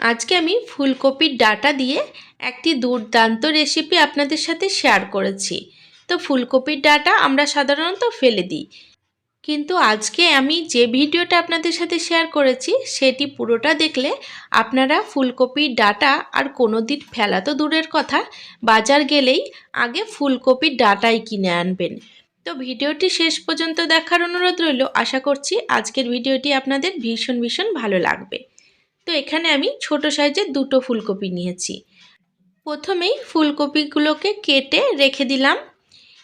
আজকে আমি ফুলকপির ডাটা দিয়ে একটি দুর্দান্ত রেসিপি আপনাদের সাথে শেয়ার করেছি। তো ফুলকপির ডাটা আমরা সাধারণত ফেলে দিই। কিন্তু আজকে আমি যে ভিডিওটা আপনাদের সাথে শেয়ার করেছি, সেটি পুরোটা দেখলে আপনারা ফুলকপির ডাটা আর কোনো দিন ফেলা তো দূরের কথা, বাজার গেলেই আগে ফুলকপির ডাটাই কিনে আনবেন। তো ভিডিওটি শেষ পর্যন্ত দেখার অনুরোধ রইল। আশা করছি আজকের ভিডিওটি আপনাদের ভীষণ ভীষণ ভালো লাগবে। তো এখানে আমি ছোট সাইজের দুটো ফুলকপি নিয়েছি। প্রথমেই ফুলকপিগুলোকে কেটে রেখে দিলাম।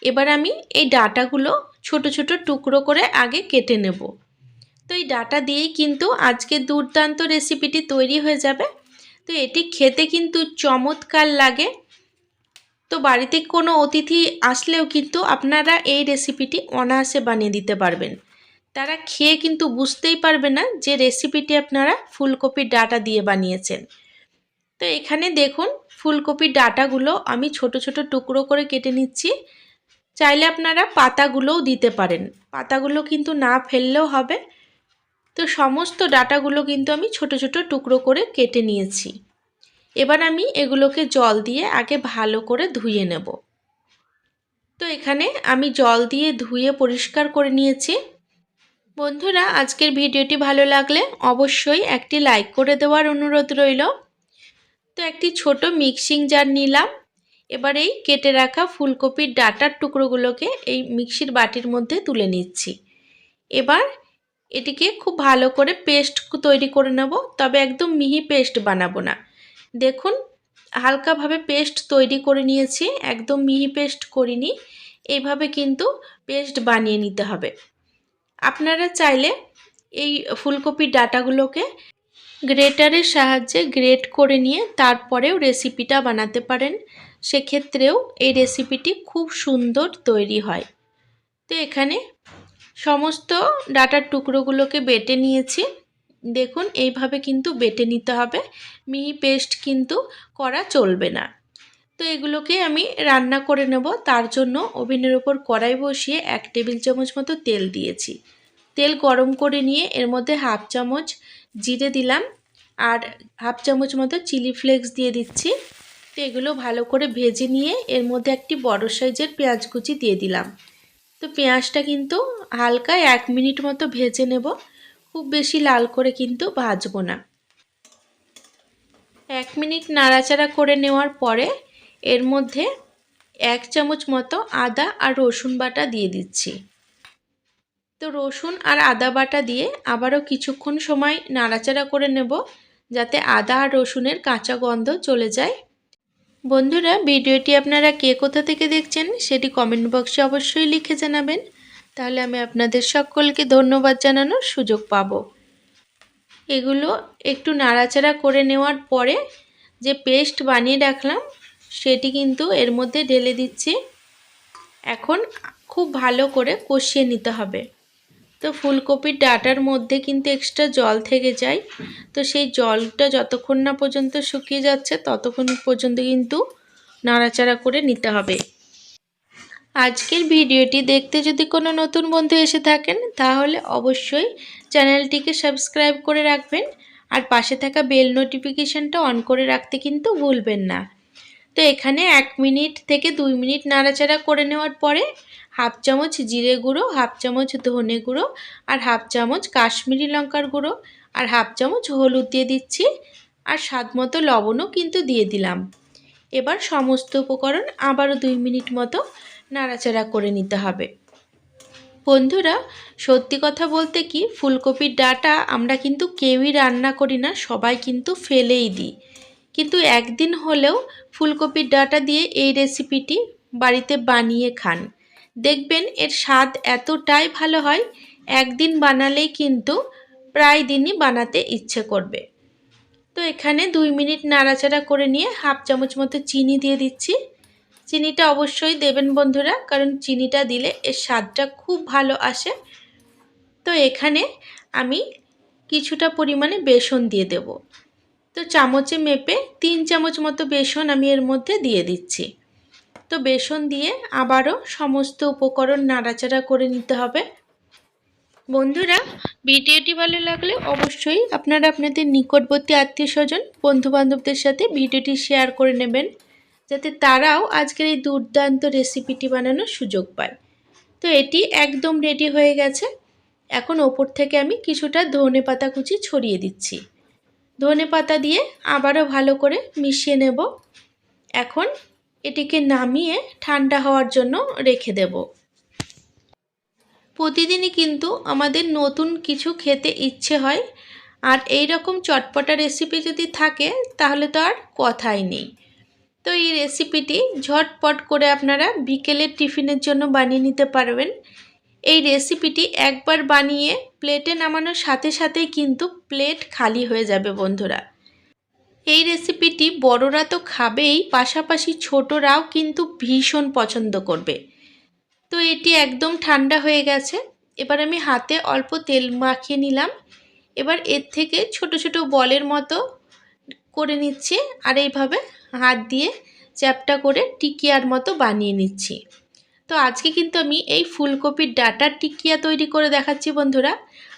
এবার আমি এই ডাটাগুলো ছোট ছোট টুকরো করে আগে কেটে নেব। তো এই ডাটা দিয়েই কিন্তু আজকে দুর্দান্ত রেসিপিটি তৈরি হয়ে যাবে। তো এটি খেতে কিন্তু চমৎকার লাগে। তো বাড়িতে কোনো অতিথি আসলেও কিন্তু আপনারা এই রেসিপিটি অনায়াসে বানিয়ে দিতে পারবেন। তারা খেয়ে কিন্তু বুঝতেই পারবে না যে রেসিপিটি আপনারা ফুলকপির ডাটা দিয়ে বানিয়েছেন। তো এখানে দেখুন, ফুলকপির ডাটাগুলো আমি ছোট ছোট টুকরো করে কেটে নিচ্ছি। চাইলে আপনারা পাতাগুলোও দিতে পারেন। পাতাগুলো কিন্তু না ফেললেও হবে। তো সমস্ত ডাটাগুলো কিন্তু আমি ছোট ছোট টুকরো করে কেটে নিয়েছি। এবার আমি এগুলোকে জল দিয়ে আগে ভালো করে ধুয়ে নেব। তো এখানে আমি জল দিয়ে ধুয়ে পরিষ্কার করে নিয়েছি। বন্ধুরা, আজকের ভিডিওটি ভালো লাগলে অবশ্যই একটি লাইক করে দেওয়ার অনুরোধ রইল। তো একটি ছোট মিক্সিং জার নিলাম। এবার এই কেটে রাখা ফুলকপির ডাটার টুকরোগুলোকে এই মিক্সির বাটির মধ্যে তুলে নিচ্ছি। এবার এটিকে খুব ভালো করে পেস্ট তৈরি করে নেব, তবে একদম মিহি পেস্ট বানাবো না। দেখুন, হালকাভাবে পেস্ট তৈরি করে নিয়েছি, একদম মিহি পেস্ট করিনি। এইভাবে কিন্তু পেস্ট বানিয়ে নিতে হবে। আপনারা চাইলে এই ফুলকপির ডাটাগুলোকে গ্রেটারের সাহায্যে গ্রেট করে নিয়ে তারপরেও রেসিপিটা বানাতে পারেন। সেক্ষেত্রেও এই রেসিপিটি খুব সুন্দর তৈরি হয়। তো এখানে সমস্ত ডাটার টুকরোগুলোকে বেটে নিয়েছি। দেখুন, এইভাবে কিন্তু বেটে নিতে হবে। মিহি পেস্ট কিন্তু করা চলবে না। তো এগুলোকে আমি রান্না করে নেব। তার জন্য ওভেনের ওপর কড়াই বসিয়ে এক টেবিল চামচ মতো তেল দিয়েছি। তেল গরম করে নিয়ে এর মধ্যে হাফ চামচ জিরে দিলাম আর হাফ চামচ মতো চিলি ফ্লেক্স দিয়ে দিচ্ছি। তো এগুলো ভালো করে ভেজে নিয়ে এর মধ্যে একটি বড় সাইজের পেঁয়াজ কুচি দিয়ে দিলাম। তো পেঁয়াজটা কিন্তু হালকা এক মিনিট মতো ভেজে নেব, খুব বেশি লাল করে কিন্তু ভাজবো না। এক মিনিট নাড়াচাড়া করে নেওয়ার পরে এর মধ্যে এক চামচ মতো আদা আর রসুন বাটা দিয়ে দিচ্ছি। তো রসুন আর আদা বাটা দিয়ে আবারও কিছুক্ষণ সময় নাড়াচাড়া করে নেব, যাতে আদা আর রসুনের কাঁচা গন্ধ চলে যায়। বন্ধুরা, ভিডিওটি আপনারা কে কোথা থেকে দেখছেন সেটি কমেন্ট বক্সে অবশ্যই লিখে জানাবেন। তাহলে আমি আপনাদের সকলকে ধন্যবাদ জানানোর সুযোগ পাব। এগুলো একটু নাড়াচাড়া করে নেওয়ার পরে যে পেস্ট বানিয়ে রাখলাম, সেটি কিন্তু এর মধ্যে ঢেলে দিচ্ছি। এখন খুব ভালো করে কষিয়ে নিতে হবে। তো ফুলকপির ডাটার মধ্যে কিন্তু এক্সট্রা জল থেকে যায়। তো সেই জলটা যতক্ষণ না পর্যন্ত শুকিয়ে যাচ্ছে, ততক্ষণ পর্যন্ত কিন্তু নাড়াচাড়া করে নিতে হবে। আজকের ভিডিওটি দেখতে যদি কোনো নতুন বন্ধু এসে থাকেন, তাহলে অবশ্যই চ্যানেলটিকে সাবস্ক্রাইব করে রাখবেন আর পাশে থাকা বেল নোটিফিকেশানটা অন করে রাখতে কিন্তু ভুলবেন না। তো এখানে এক মিনিট থেকে দুই মিনিট নাড়াচাড়া করে নেওয়ার পরে হাফ চামচ জিরে গুঁড়ো, হাফ চামচ ধনে গুঁড়ো আর হাফ চামচ কাশ্মীরি লঙ্কার গুঁড়ো আর হাফ চামচ হলুদ দিয়ে দিচ্ছি আর স্বাদ মতো লবণও কিন্তু দিয়ে দিলাম। এবার সমস্ত উপকরণ আবারও দুই মিনিট মতো নাড়াচাড়া করে নিতে হবে। বন্ধুরা, সত্যি কথা বলতে কি, ফুলকপির ডাটা আমরা কিন্তু কেউই রান্না করি না, সবাই কিন্তু ফেলেই দিই। কিন্তু একদিন হলেও ফুলকপির ডাটা দিয়ে এই রেসিপিটি বাড়িতে বানিয়ে খান। দেখবেন এর স্বাদ এতটাই ভালো হয়, একদিন বানালেই কিন্তু প্রায় দিনই বানাতে ইচ্ছে করবে। তো এখানে দুই মিনিট নাড়াচাড়া করে নিয়ে হাফ চামচ মতো চিনি দিয়ে দিচ্ছি। চিনিটা অবশ্যই দেবেন বন্ধুরা, কারণ চিনিটা দিলে এর স্বাদটা খুব ভালো আসে। তো এখানে আমি কিছুটা পরিমাণে বেসন দিয়ে দেব। তো চামচে মেপে তিন চামচ মতো বেসন আমি এর মধ্যে দিয়ে দিচ্ছি। তো বেসন দিয়ে আবারও সমস্ত উপকরণ নাড়াচাড়া করে নিতে হবে। বন্ধুরা, ভিডিওটি ভালো লাগলে অবশ্যই আপনারা আপনাদের নিকটবর্তী আত্মীয় স্বজন বন্ধুবান্ধবদের সাথে ভিডিওটি শেয়ার করে নেবেন, যাতে তারাও আজকের এই দুর্দান্ত রেসিপিটি বানানোর সুযোগ পায়। তো এটি একদম রেডি হয়ে গেছে। এখন ওপর থেকে আমি কিছুটা ধনে পাতা কুচি ছড়িয়ে দিচ্ছি। ধনে পাতা দিয়ে আবারও ভালো করে মিশিয়ে নেব। এখন এটিকে নামিয়ে ঠান্ডা হওয়ার জন্য রেখে দেব। প্রতিদিনই কিন্তু আমাদের নতুন কিছু খেতে ইচ্ছে হয়। আর এই রকম চটপটা রেসিপি যদি থাকে, তাহলে তো আর কথাই নেই। তো এই রেসিপিটি ঝটপট করে আপনারা বিকেলের টিফিনের জন্য বানিয়ে নিতে পারবেন। এই রেসিপিটি একবার বানিয়ে প্লেটে নামানোর সাথে সাথেই কিন্তু প্লেট খালি হয়ে যাবে বন্ধুরা। এই রেসিপিটি বড়রা তো খাবেই, পাশাপাশি ছোটরাও কিন্তু ভীষণ পছন্দ করবে। তো এটি একদম ঠান্ডা হয়ে গেছে। এবার আমি হাতে অল্প তেল মাখিয়ে নিলাম। এবার এর থেকে ছোট ছোট বলের মতো করে নিচ্ছি আর এইভাবে হাত দিয়ে চ্যাপটা করে টিকিয়ার মতো বানিয়ে নিচ্ছি। তো আজকে কিন্তু আমি এই ফুলকপির ডাটার টিকিয়া তৈরি করে দেখাচ্ছি বন্ধুরা।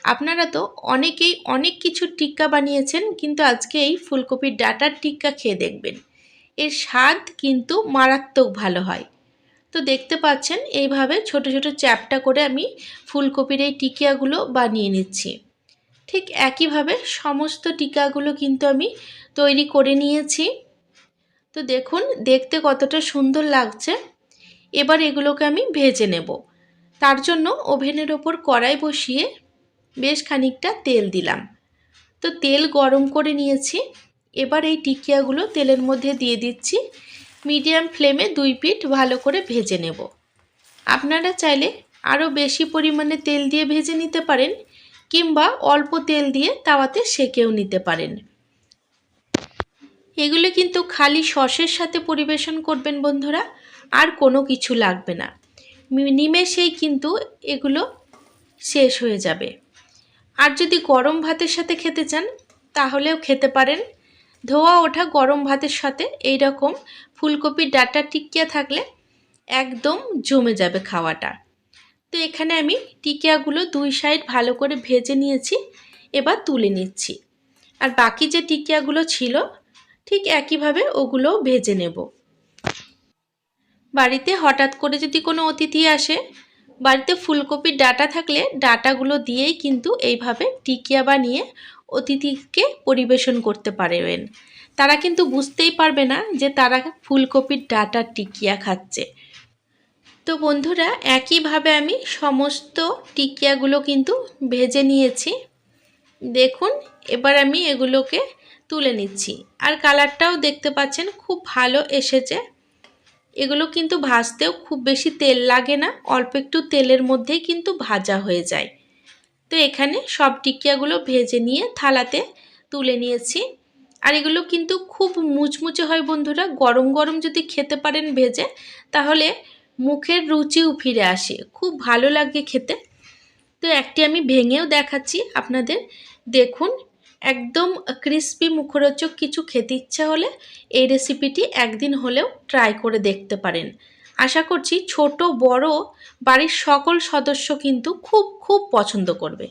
আপনারা তো অনেকেই অনেক কিছু টিক্কা বানিয়েছেন, কিন্তু আজকে এই ফুলকপির ডাটার টিক্কা খেয়ে দেখবেন। এর স্বাদ কিন্তু মারাত্মক ভালো হয়। তো দেখতে পাচ্ছেন, এইভাবে ছোট ছোট চ্যাপটা করে আমি ফুলকপির এই টিকিয়াগুলো বানিয়ে নিচ্ছি। ঠিক একইভাবে সমস্ত টিকাগুলো কিন্তু আমি তৈরি করে নিয়েছি। তো দেখুন, দেখতে কতটা সুন্দর লাগছে। এবার এগুলোকে আমি ভেজে নেব। তার জন্য ওভেনের ওপর কড়াই বসিয়ে বেশ খানিকটা তেল দিলাম। তো তেল গরম করে নিয়েছি। এবার এই টিকিয়াগুলো তেলের মধ্যে দিয়ে দিচ্ছি। মিডিয়াম ফ্লেমে দুই পিঠ ভালো করে ভেজে নেব। আপনারা চাইলে আরও বেশি পরিমাণে তেল দিয়ে ভেজে নিতে পারেন কিংবা অল্প তেল দিয়ে তাওয়াতে সেকেও নিতে পারেন। এগুলো কিন্তু খালি সসের সাথে পরিবেশন করবেন বন্ধুরা, আর কোনো কিছু লাগবে না। নিমেষেই কিন্তু এগুলো শেষ হয়ে যাবে। আর যদি গরম ভাতের সাথে খেতে চান, তাহলেও খেতে পারেন। ধোয়া ওঠা গরম ভাতের সাথে এই রকম ফুলকপির ডাটা টিকিয়া থাকলে একদম জমে যাবে খাওয়াটা। তো এখানে আমি টিকিয়াগুলো দুই সাইড ভালো করে ভেজে নিয়েছি, এবার তুলে নিচ্ছি। আর বাকি যে টিকিয়াগুলো ছিল, ঠিক একইভাবে ওগুলো ভেজে নেব। বাড়িতে হঠাৎ করে যদি কোনো অতিথি আসে বাড়িতে ফুলকপির ডাটা থাকলে ডাটাগুলো দিয়েই কিন্তু এইভাবে টিকিয়া বানিয়ে অতিথিকে পরিবেশন করতে পারবেন। তারা কিন্তু বুঝতেই পারবে না যে তারা ফুলকপির ডাটার টিকিয়া খাচ্ছে। তো বন্ধুরা, একইভাবে আমি সমস্ত টিকিয়াগুলো কিন্তু ভেজে নিয়েছি। দেখুন, এবার আমি এগুলোকে তুলে নিচ্ছি। আর কালারটাও দেখতে পাচ্ছেন, খুব ভালো এসেছে। এগুলো কিন্তু ভাজতেও খুব বেশি তেল লাগে না, অল্প একটু তেলের মধ্যেই কিন্তু ভাজা হয়ে যায়। তো এখানে সব টিকিয়াগুলো ভেজে নিয়ে থালাতে তুলে নিয়েছি। আর এগুলো কিন্তু খুব মুচমুচে হয় বন্ধুরা, গরম গরম যদি খেতে পারেন ভেজে, তাহলে মুখের রুচিও ফিরে আসে, খুব ভালো লাগে খেতে। তো একটি আমি ভেঙেও দেখাচ্ছি আপনাদের, দেখুন একদম ক্রিস্পি মুখরোচক কিছু খেতে ইচ্ছা হলে এই রেসিপিটি একদিন হলেও ট্রাই করে দেখতে পারেন। আশা করছি ছোট, বড় বাড়ির সকল সদস্য কিন্তু খুব খুব পছন্দ করবে।